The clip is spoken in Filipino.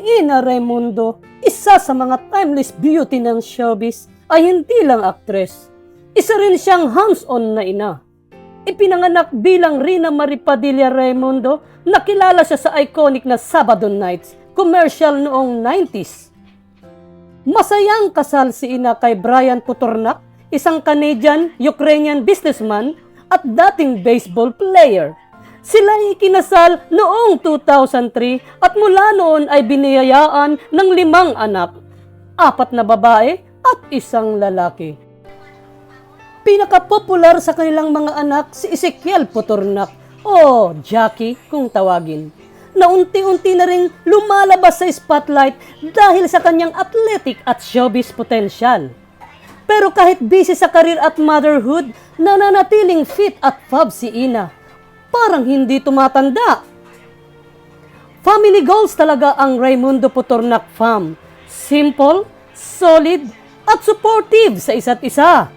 Ina Raimundo, isa sa mga timeless beauty ng showbiz, ay hindi lang aktres. Isa rin siyang hands-on na ina. Ipinanganak bilang Rina Marie Padilla Raimundo, nakilala siya sa iconic na Sabado Nights, commercial noong 90s. Masayang kasal si ina kay Brian Putornak, isang Canadian, Ukrainian businessman at dating baseball player. Sila ay ikinasal noong 2003 at mula noon ay biniyayaan ng limang anak, apat na babae at isang lalaki. Pinakapopular sa kanilang mga anak si Ezekiel Putornak o Jackie kung tawagin na unti-unti na rin lumalabas sa spotlight dahil sa kanyang athletic at showbiz potential. Pero kahit busy sa career at motherhood, nananatiling fit at fab si Ina. Parang hindi tumatanda. Family goals talaga ang Raimundo Putornak fam. Simple, solid, at supportive sa isa't isa.